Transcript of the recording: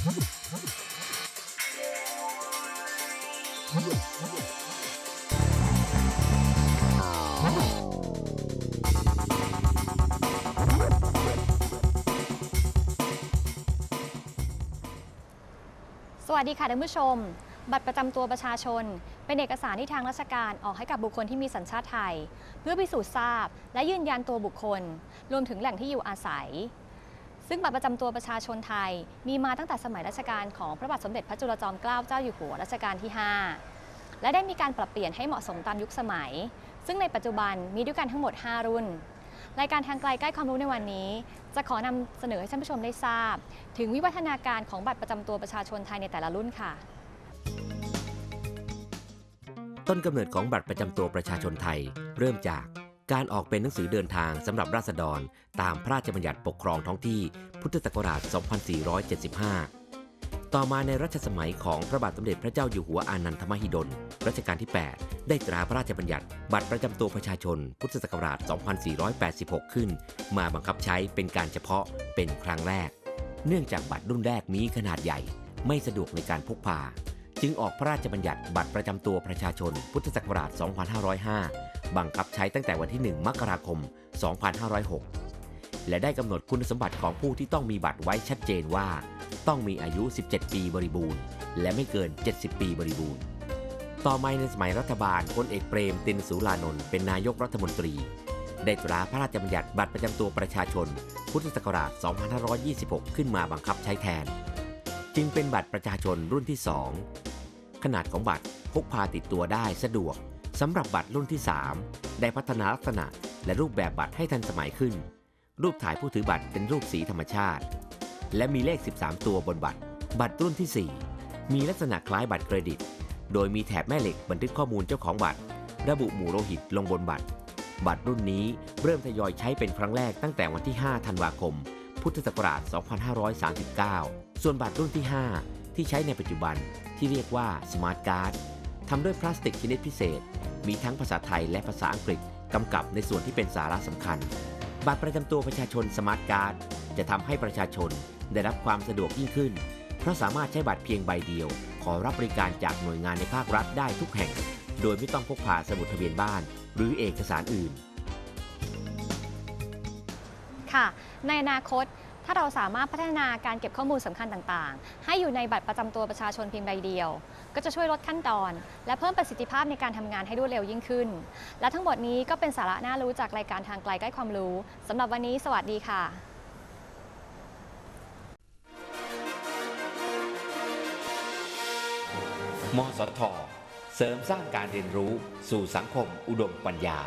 สวัสดีค่ะท่านผู้ชม บัตรประจำตัวประชาชน เป็นเอกสารที่ทางราชการออกให้กับบุคคลที่มีสัญชาติไทย เพื่อพิสูจน์ทราบ และยืนยันตัวบุคคล รวมถึงแหล่งที่อยู่อาศัย ซึ่งบัตรประจำตัวประชาชนไทย มีมาตั้งแต่สมัยรัชกาลของพระบาทสมเด็จพระจุลจอมเกล้าเจ้าอยู่หัวรัชกาลที่ 5 และได้มีการปรับเปลี่ยนให้เหมาะสมตามยุคสมัย ซึ่งในปัจจุบันมีด้วยกันทั้งหมด 5 รุ่น รายการทางไกลใกล้ความรู้ในวันนี้ จะขอนำเสนอให้ท่านผู้ชมได้ทราบ ถึงวิวัฒนาการของบัตรประจำตัวประชาชนไทยในแต่ละรุ่นค่ะต้นกำเนิดของบัตรประจำตัวประชาชนไทย เริ่มจาก การออกเป็นหนังสือเดินทางสำหรับราษฎร ตามพระราชบัญญัติปกครองท้องที่พุทธศักราช 2475 ต่อมาในรัชสมัยของพระบาทสมเด็จพระเจ้าอยู่หัวอานันทมหิดล รัชกาลที่ 8 ได้ตราพระราชบัญญัติ บัตรประจำตัวประชาชน พุทธศักราช 2486 ขึ้น มาบังคับใช้เป็นการเฉพาะเป็นครั้งแรก เนื่องจากบัตรรุ่นแรกนี้ขนาดใหญ่ ไม่สะดวกในการพกพา จึงออกพระราชบัญญัติบัตรประจำตัวประชาชน พุทธศักราช 2505 บังคับใช้ตั้งแต่วันที่ 1 มกราคม 2506 และได้กำหนดคุณสมบัติของผู้ที่ต้องมีบัตรไว้ชัดเจนว่า ต้องมีอายุ 17 ปีบริบูรณ์ และไม่เกิน 70 ปีบริบูรณ์ ต่อมาในสมัยรัฐบาลพลเอกเปรมตินสุรานนท์เป็นนายกรัฐมนตรี ได้ตราพระราชบัญญัติบัตรประจำตัวประชาชน พุทธศักราช 2526 ขึ้นมาบังคับใช้แทน จึงเป็นบัตรประชาชนรุ่นที่ 2 ขนาดของบัตรพกพาติดตัวได้สะดวก สำหรับบัตรรุ่นที่ 3 ได้พัฒนาลักษณะและรูปแบบบัตรให้ทันสมัยขึ้น รูปถ่ายผู้ถือบัตรเป็นรูปสีธรรมชาติ และมีเลข 13 ตัวบนบัตร บัตรรุ่นที่ 4 มีลักษณะคล้ายบัตรเครดิต โดยมีแถบแม่เหล็กบันทึกข้อมูลเจ้าของบัตร ระบุหมู่โลหิตลงบนบัตร บัตรรุ่นนี้เริ่มทยอยใช้เป็นครั้งแรกตั้งแต่วันที่ 5 ธันวาคม พุทธศักราช 2539 ส่วนบัตรรุ่นที่ 5 ที่ใช้ในปัจจุบันที่เรียกว่าสมาร์ทการ์ด ทำด้วยพลาสติกชนิดพิเศษ มีทั้งภาษาไทยและภาษาอังกฤษกำกับในส่วนที่เป็นสาระสำคัญ บัตรประจำตัวประชาชนสมาร์ทการ์ดจะทำให้ประชาชนได้รับความสะดวกยิ่งขึ้น เพราะสามารถใช้บัตรเพียงใบเดียว ขอรับบริการจากหน่วยงานในภาครัฐได้ทุกแห่ง โดยไม่ต้องพกพาสมุดทะเบียนบ้าน หรือเอกสารอื่น ค่ะ ในอนาคต ถ้าเราสามารถพัฒนาการเก็บข้อมูลสำคัญต่างๆ ให้อยู่ในบัตรประจำตัวประชาชนเพียงใบเดียว ก็จะช่วยลดขั้นตอน และเพิ่มประสิทธิภาพในการทำงานให้รวดเร็วยิ่งขึ้น และทั้งหมดนี้ก็เป็นสาระน่ารู้จากรายการทางไกลใกล้ความรู้สำหรับวันนี้ สวัสดีค่ะมสท เสริมสร้างการเรียนรู้สู่สังคมอุดมปัญญา